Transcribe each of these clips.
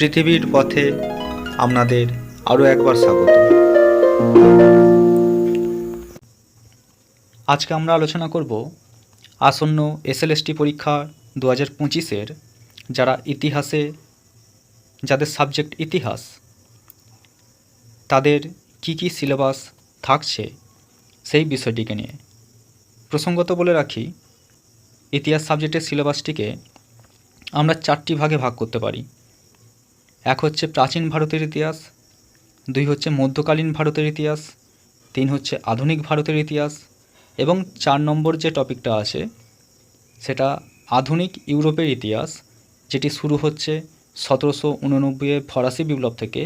পৃথিবীর পথে আপনাদের আরও একবার স্বাগত। আজকে আমরা আলোচনা করব আসন্ন এসএলএসটি পরীক্ষা দু হাজার পঁচিশের, যারা ইতিহাসে, যাদের সাবজেক্ট ইতিহাস, তাদের কি কি সিলেবাস থাকছে সেই বিষয়টিকে নিয়ে। প্রসঙ্গত বলে রাখি, ইতিহাস সাবজেক্টের সিলেবাসটিকে আমরা চারটি ভাগে ভাগ করতে পারি। এক হচ্ছে প্রাচীন ভারতের ইতিহাস, দুই হচ্ছে মধ্যকালীন ভারতের ইতিহাস, তিন হচ্ছে আধুনিক ভারতের ইতিহাস এবং চার নম্বর যে টপিকটা আছে সেটা আধুনিক ইউরোপের ইতিহাস, যেটি শুরু হচ্ছে সতেরোশো উননব্বইয়ের ফরাসি বিপ্লব থেকে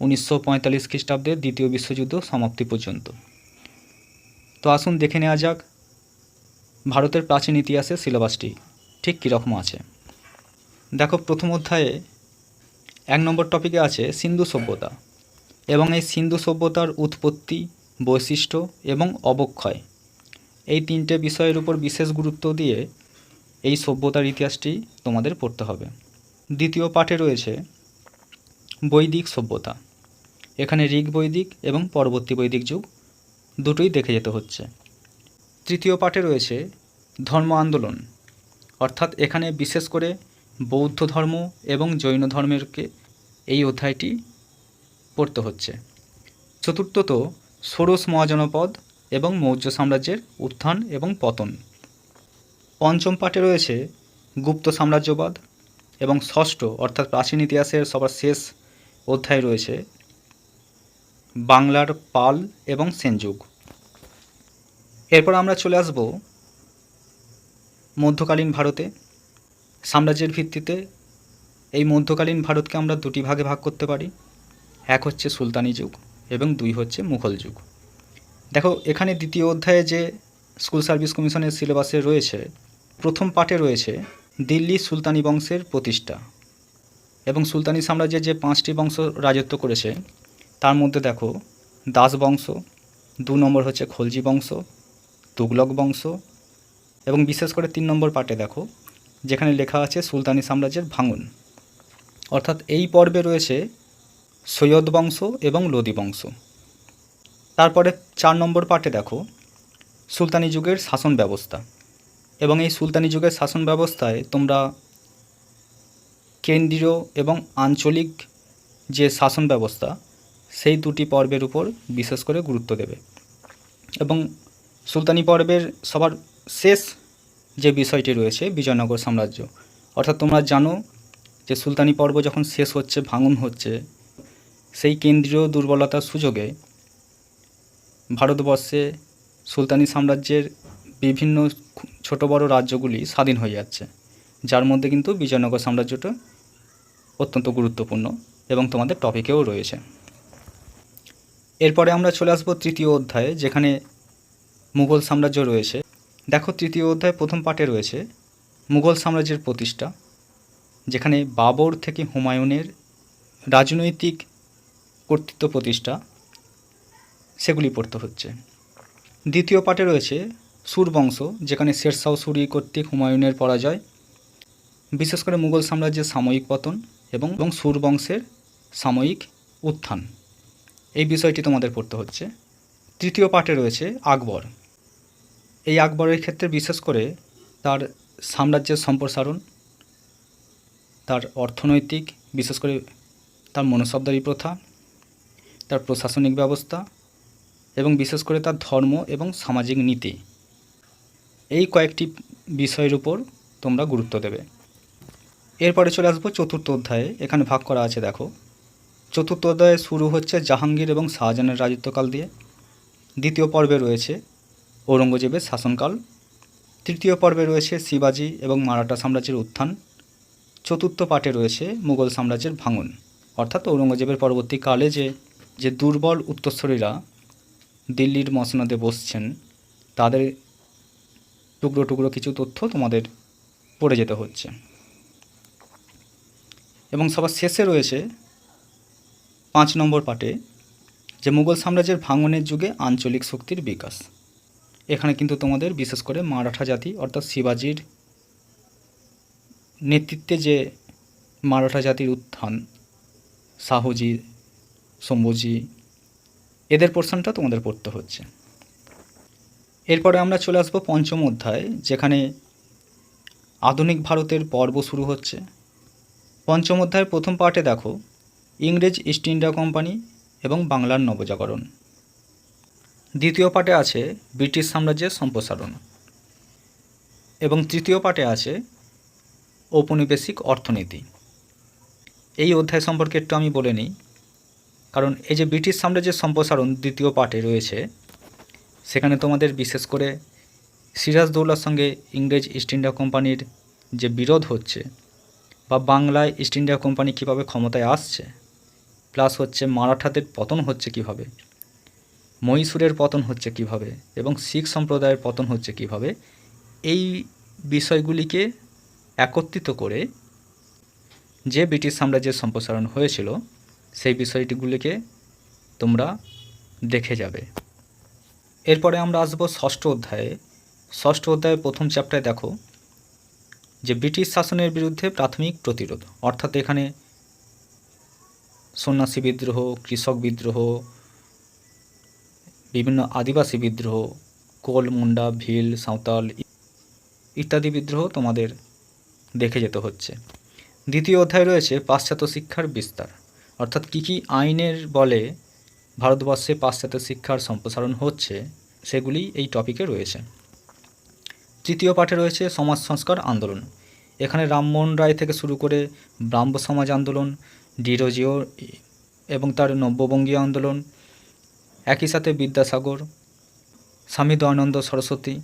উনিশশো পঁয়তাল্লিশ খ্রিস্টাব্দে দ্বিতীয় বিশ্বযুদ্ধ সমাপ্তি পর্যন্ত। তো আসুন দেখে নেওয়া যাক ভারতের প্রাচীন ইতিহাসের সিলেবাসটি ঠিক কীরকম আছে। দেখো প্রথম অধ্যায়ে এক নম্বর টপিকে আছে সিন্ধু সভ্যতা এবং এই সিন্ধু সভ্যতার উৎপত্তি, বৈশিষ্ট্য এবং অবক্ষয়। এই তিনটে বিষয়ের উপর বিশেষ গুরুত্ব দিয়ে এই সভ্যতার ইতিহাসটি তোমাদের পড়তে হবে। দ্বিতীয় পাঠে রয়েছে বৈদিক সভ্যতা। এখানে ঋগ বৈদিক এবং পরবর্তী বৈদিক যুগ দুটোই দেখে যেতে হচ্ছে। তৃতীয় পাঠে রয়েছে ধর্ম আন্দোলন। অর্থাৎ এখানে বিশেষ করে বৌদ্ধ ধর্ম এবং জৈন ধর্মেরকে এই অধ্যায়টি পড়তে হচ্ছে। চতুর্থত, ষোড়শ মহাজনপদ এবং মৌর্য সাম্রাজ্যের উত্থান এবং পতন। পঞ্চম পাঠে রয়েছে, গুপ্ত সাম্রাজ্যবাদ এবং ষষ্ঠ, অর্থাৎ প্রাচীন ইতিহাসের সবার শেষ অধ্যায় রয়েছে, বাংলার পাল এবং সেনযুগ। এরপর আমরা চলে আসব মধ্যকালীন ভারতে। সাম্রাজ্যের ভিত্তিতে এই মধ্যকালীন ভারতকে আমরা দুটি ভাগে ভাগ করতে পারি। এক হচ্ছে সুলতানি যুগ এবং দুই হচ্ছে মুঘল যুগ। দেখো, এখানে দ্বিতীয় অধ্যায়ে যে স্কুল সার্ভিস কমিশনের সিলেবাসে রয়েছে, প্রথম পাঠে রয়েছে দিল্লি সুলতানি বংশের প্রতিষ্ঠা এবং সুলতানি সাম্রাজ্যের যে পাঁচটি বংশ রাজত্ব করেছে, তার মধ্যে দেখো, দাস বংশ, দু নম্বর হচ্ছে খলজি বংশ, তুগলক বংশ এবং বিশেষ করে তিন নম্বর পার্টে দেখো যেখানে লেখা আছে সুলতানি সাম্রাজ্যের ভাঙন। অর্থাৎ এই পর্বে রয়েছে সৈয়দ বংশ এবং লোদি বংশ। তারপরে চার নম্বর পার্টে দেখো, সুলতানি যুগের শাসন ব্যবস্থা। এবং এই সুলতানি যুগের শাসন ব্যবস্থায় তোমরা কেন্দ্রীয় এবং আঞ্চলিক যে শাসন ব্যবস্থা, সেই দুটি পর্বের উপর বিশেষ করে গুরুত্ব দেবে। এবং সুলতানি পর্বের সবার শেষ যে বিষয়টি রয়েছে, বিজয়নগর সাম্রাজ্য। অর্থাৎ তোমরা জানো যে সুলতানি পর্ব যখন শেষ হচ্ছে, ভাঙন হচ্ছে, সেই কেন্দ্রীয় দুর্বলতার সুযোগে ভারতবর্ষে সুলতানি সাম্রাজ্যের বিভিন্ন ছোট বড় রাজ্যগুলি স্বাধীন হয়ে যাচ্ছে, যার মধ্যে কিন্তু বিজয়নগর সাম্রাজ্যটা অত্যন্ত গুরুত্বপূর্ণ এবং তোমাদের টপিকেও রয়েছে। এরপরে আমরা চলে আসব তৃতীয় অধ্যায়ে, যেখানে মুঘল সাম্রাজ্য রয়েছে। দেখো তৃতীয় অধ্যায় প্রথম পাঠে রয়েছে, মুঘল সাম্রাজ্যের প্রতিষ্ঠা, যেখানে বাবর থেকে হুমায়ুনের রাজনৈতিক কর্তৃত্ব প্রতিষ্ঠা, সেগুলি পড়তে হচ্ছে। দ্বিতীয় পাঠে রয়েছে সুর বংশ, যেখানে শেরশাহ সুরি কর্তৃক হুমায়ুনের পরাজয়, বিশেষ করে মুঘল সাম্রাজ্যের সাময়িক পতন এবং এবং সুর বংশের সাময়িক উত্থান। এই বিষয়টি তোমাদের পড়তে হচ্ছে। তৃতীয় পাঠে রয়েছে আকবর। এই আকবরের ক্ষেত্রে বিশেষ করে তার সাম্রাজ্যের সম্প্রসারণ, তার অর্থনৈতিক, বিশেষ করে তার মনসবদারি প্রথা, তার প্রশাসনিক ব্যবস্থা এবং বিশেষ করে তার ধর্ম এবং সামাজিক নীতি। এই কয়েকটি বিষয়ের উপর তোমরা গুরুত্ব দেবে। এরপরে চলে আসব চতুর্থ অধ্যায়ে। এখানে ভাগ করা আছে, দেখো। চতুর্থ অধ্যায়ে শুরু হচ্ছে জাহাঙ্গীর এবং শাহজাহানের রাজত্বকাল দিয়ে। দ্বিতীয় পর্বে রয়েছে ঔরঙ্গজেবের শাসনকাল। তৃতীয় পর্বে রয়েছে শিবাজি এবং মারাঠা সাম্রাজ্যের উত্থান। চতুর্থ পাঠে রয়েছে মুঘল সাম্রাজ্যের ভাঙন। অর্থাৎ ঔরঙ্গজেবের পরবর্তীকালে যে যে দুর্বল উত্তরস্বরীরা দিল্লির মসনদে বসছেন, তাদের টুকরো টুকরো কিছু তথ্য তোমাদের পড়ে যেতে হচ্ছে। এবং সবার শেষে রয়েছে পাঁচ নম্বর পাটে যে মুঘল সাম্রাজ্যের ভাঙনের যুগে আঞ্চলিক শক্তির বিকাশ। এখানে কিন্তু তোমাদের বিশেষ করে মারাঠা জাতি, অর্থাৎ শিবাজির নেতৃত্বে যে মারাঠা জাতির উত্থান শাহজি শম্ভুজি এদের পোর্শনটা তোমাদের পড়তে হচ্ছে। এরপরে আমরা চলে আসব পঞ্চম অধ্যায়, যেখানে আধুনিক ভারতের পর্ব শুরু হচ্ছে। পঞ্চম অধ্যায়ের প্রথম পার্টে দেখো, ইংরেজ ইস্ট ইন্ডিয়া কোম্পানি এবং বাংলার নবজাগরণ। দ্বিতীয় পার্টে আছে ব্রিটিশ সাম্রাজ্যের সম্প্রসারণ এবং তৃতীয় পার্টে আছে ঔপনিবেশিক অর্থনীতি। এই অধ্যায় সম্পর্কে একটু আমি বলে নিই, কারণ এই যে ব্রিটিশ সাম্রাজ্যের সম্প্রসারণ দ্বিতীয় পার্টে রয়েছে, সেখানে তোমাদের বিশেষ করে সিরাজদৌল্লার সঙ্গে ইংরেজ ইস্ট ইন্ডিয়া কোম্পানির যে বিরোধ হচ্ছে বা বাংলায় ইস্ট ইন্ডিয়া কোম্পানি কীভাবে ক্ষমতায় আসছে, প্লাস হচ্ছে মারাঠাদের পতন হচ্ছে কীভাবে মহীশূরের পতন হচ্ছে কীভাবে এবং শিখ সম্প্রদায়ের পতন হচ্ছে কীভাবে, এই বিষয়গুলিকে একত্রিত করে যে ব্রিটিশ সাম্রাজ্যের সম্প্রসারণ হয়েছিল, সেই বিষয়টিগুলিকে তোমরা দেখে যাবে। এরপরে আমরা আসব ষষ্ঠ অধ্যায়ে। ষষ্ঠ অধ্যায়ের প্রথম চ্যাপ্টারে দেখো যে ব্রিটিশ শাসনের বিরুদ্ধে প্রাথমিক প্রতিরোধ, অর্থাৎ এখানে সন্ন্যাসী বিদ্রোহ, কৃষক বিদ্রোহ বিভিন্ন আদিবাসী বিদ্রোহ কোল মুন্ডা ভিল, সাঁওতাল ইত্যাদি বিদ্রোহ তোমাদের দেখে যেতে হচ্ছে। দ্বিতীয় অধ্যায় রয়েছে পাশ্চাত্য শিক্ষার বিস্তার। অর্থাৎ কী কী আইনের বলে ভারতবর্ষে পাশ্চাত্য শিক্ষার সম্প্রসারণ হচ্ছে, সেগুলি এই টপিকে রয়েছে। তৃতীয় পাঠে রয়েছে সমাজ সংস্কার আন্দোলন। এখানে রামমোহন রায় থেকে শুরু করে ব্রাহ্ম সমাজ আন্দোলন, ডিরোজিও এবং তার নব্যবঙ্গীয় আন্দোলন একই সাথে বিদ্যাসাগর, স্বামী দয়ানন্দ সরস্বতী,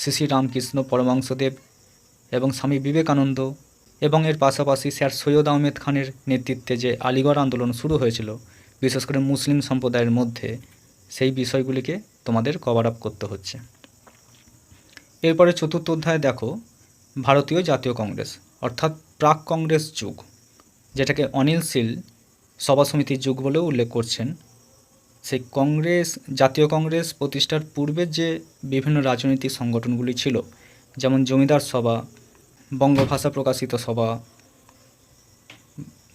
শ্রী শ্রী রামকৃষ্ণ পরমাংশদেব এবং স্বামী বিবেকানন্দ এবং এর পাশাপাশি স্যার সৈয়দ আহমেদ খানের নেতৃত্বে যে আলিগড় আন্দোলন শুরু হয়েছিল, বিশেষ করে মুসলিম সম্প্রদায়ের মধ্যে, সেই বিষয়গুলিকে তোমাদের কভার আপ করতে হচ্ছে। এরপরে চতুর্থ অধ্যায় দেখো, ভারতীয় জাতীয় কংগ্রেস, অর্থাৎ প্রাক কংগ্রেস যুগ, যেটাকে অনিল শীল সভা সমিতির যুগ বলেও উল্লেখ করছেন। সেই কংগ্রেস, জাতীয় কংগ্রেস প্রতিষ্ঠার পূর্বের যে বিভিন্ন রাজনৈতিক সংগঠনগুলি ছিল, যেমন জমিদার সভা, বঙ্গভাষা প্রকাশিত সভা,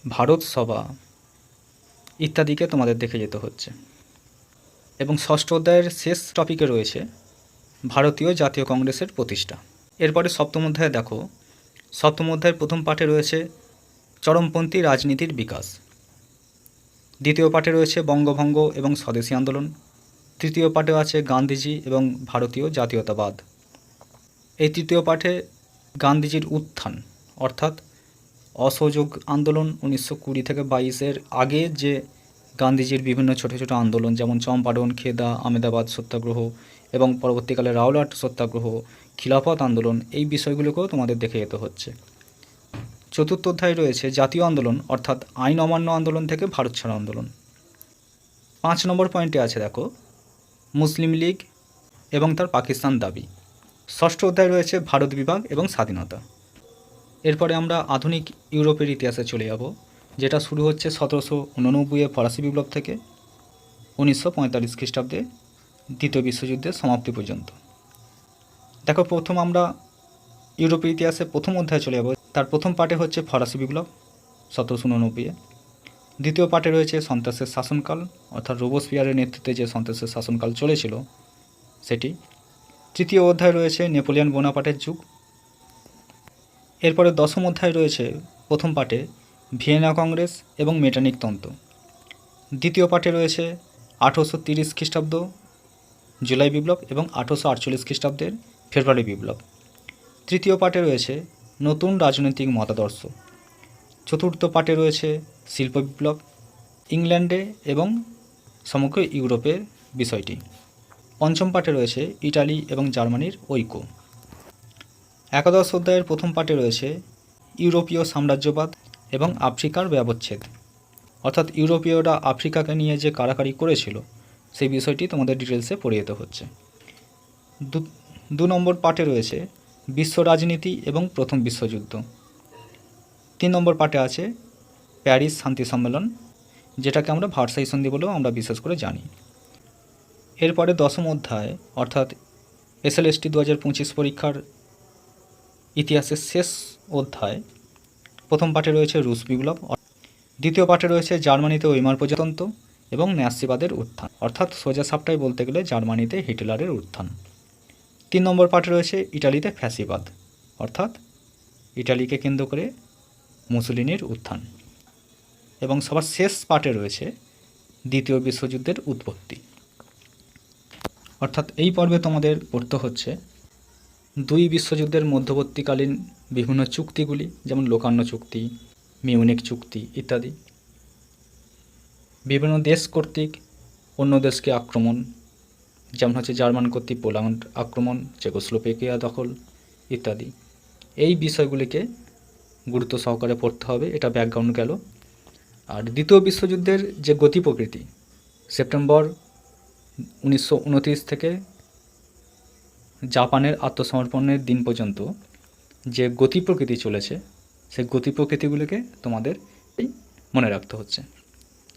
ভারত সভা ইত্যাদিকে তোমাদের দেখে যেতে হচ্ছে। এবং ষষ্ঠ অধ্যায়ের শেষ টপিকে রয়েছে ভারতীয় জাতীয় কংগ্রেসের প্রতিষ্ঠা। এরপরে সপ্তম অধ্যায়ে দেখো। সপ্তম অধ্যায়ের প্রথম পাঠে রয়েছে চরমপন্থী রাজনীতির বিকাশ। দ্বিতীয় পাঠে রয়েছে বঙ্গভঙ্গ এবং স্বদেশী আন্দোলন। তৃতীয় পাঠে আছে গান্ধীজি এবং ভারতীয় জাতীয়তাবাদ। এই তৃতীয় পাঠে গান্ধীজির উত্থান, অর্থাৎ অসহযোগ আন্দোলন উনিশশো কুড়ি থেকে বাইশের আগে যে গান্ধীজির বিভিন্ন ছোট ছোট আন্দোলন, যেমন চম্পারণ, খেদা, আমেদাবাদ সত্যাগ্রহ এবং পরবর্তীকালে রাওলাট সত্যাগ্রহ, খিলাফত আন্দোলন, এই বিষয়গুলোকেও তোমাদের দেখে যেতে হচ্ছে। চতুর্থ অধ্যায় রয়েছে জাতীয় আন্দোলন, অর্থাৎ আইন অমান্য আন্দোলন থেকে ভারত ছাড়া আন্দোলন। পাঁচ নম্বর পয়েন্টে আছে, দেখো, মুসলিম লীগ এবং তার পাকিস্তান দাবি। ষষ্ঠ অধ্যায় রয়েছে ভারত বিভাগ এবং স্বাধীনতা। এরপরে আমরা আধুনিক ইউরোপের ইতিহাসে চলে যাব, যেটা শুরু হচ্ছে সতেরোশো উননব্বইয়ে ফরাসি বিপ্লব থেকে, উনিশশো পঁয়তাল্লিশ খ্রিস্টাব্দে, দ্বিতীয় বিশ্বযুদ্ধের সমাপ্তি পর্যন্ত। দেখো, প্রথম আমরা ইউরোপের ইতিহাসে প্রথম অধ্যায়ে চলে যাব তার প্রথম পার্টে হচ্ছে ফরাসি বিপ্লব, সতেরোশো উননব্বইয়ে। দ্বিতীয় পার্টে রয়েছে সন্ত্রাসের শাসনকাল, অর্থাৎ রোবোস্পিয়ারের নেতৃত্বে যে সন্ত্রাসের শাসনকাল চলেছিল সেটি। তৃতীয় অধ্যায় রয়েছে নেপোলিয়ান বোনাপাটের যুগ। এরপরে দশম অধ্যায় রয়েছে প্রথম পার্টে ভিয়েনা কংগ্রেস এবং মেটানিক তন্ত্র। দ্বিতীয় পার্টে রয়েছে আঠেরোশো তিরিশ খ্রিস্টাব্দ জুলাই বিপ্লব এবং আঠেরোশো আটচল্লিশ খ্রিস্টাব্দের ফেব্রুয়ারি বিপ্লব। তৃতীয় পার্টে রয়েছে নতুন রাজনৈতিক মতাদর্শ। চতুর্থ পার্টে রয়েছে শিল্প বিপ্লব, ইংল্যান্ডে এবং সমগ্র ইউরোপের বিষয়টি। পঞ্চম পার্টে রয়েছে ইটালি এবং জার্মানির ঐক্য। একাদশ অধ্যায়ের প্রথম পার্টে রয়েছে ইউরোপীয় সাম্রাজ্যবাদ এবং আফ্রিকার ব্যবচ্ছেদ। অর্থাৎ ইউরোপীয়রা আফ্রিকাকে নিয়ে যে কারাকারি করেছিল, সেই বিষয়টি তোমাদের ডিটেলসে পড়ে যেতে হচ্ছে। দু নম্বর পার্টে রয়েছে বিশ্ব রাজনীতি এবং প্রথম বিশ্বযুদ্ধ। তিন নম্বর পার্টে আছে প্যারিস শান্তি সম্মেলন, যেটাকে আমরা ভার্সাই সন্ধি বলেও আমরা বিশেষ করে জানি। এরপরে দশম অধ্যায়, অর্থাৎ এসএলএসটি দু হাজার পঁচিশ পরীক্ষার ইতিহাসের শেষ অধ্যায়, প্রথম পাঠে রয়েছে রুশ বিপ্লব, দ্বিতীয় পাঠে রয়েছে জার্মানিতে ওইমার প্রজাতন্ত্র এবং ন্যাসিবাদের উত্থান, অর্থাৎ সোজা সাপটাই বলতে গেলে জার্মানিতে হিটলারের উত্থান। তিন নম্বর পার্টে রয়েছে ইটালিতে ফ্যাসিবাদ, অর্থাৎ ইটালিকে কেন্দ্র করে মুসুলিনির উত্থান। এবং সবার শেষ পার্টে রয়েছে দ্বিতীয় বিশ্বযুদ্ধের উৎপত্তি। অর্থাৎ এই পর্বে তোমাদের পড়তে হচ্ছে দুই বিশ্বযুদ্ধের মধ্যবর্তীকালীন বিভিন্ন চুক্তিগুলি, যেমন লোকান্ন চুক্তি মিউনিক চুক্তি ইত্যাদি। বিভিন্ন দেশ কর্তৃক অন্য দেশকে আক্রমণ যেমন হচ্ছে জার্মান কর্তৃক পোল্যান্ড আক্রমণ চেকোস্লোপেকিয়া দখল ইত্যাদি। এই বিষয়গুলিকে গুরুত্ব সহকারে পড়তে হবে, এটা ব্যাকগ্রাউন্ড গেল। আর দ্বিতীয় বিশ্বযুদ্ধের যে গতি প্রকৃতি, সেপ্টেম্বর উনিশশো উনত্রিশ থেকে জাপানের আত্মসমর্পণের দিন পর্যন্ত যে গতি প্রকৃতি চলেছে, সেই গতি প্রকৃতিগুলোকে তোমাদের মনে রাখতে হচ্ছে।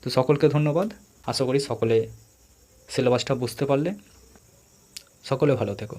তো সকলকে ধন্যবাদ। আশা করি সকলে সিলেবাসটা বুঝতে পারলে সকলে ভালো থেকো।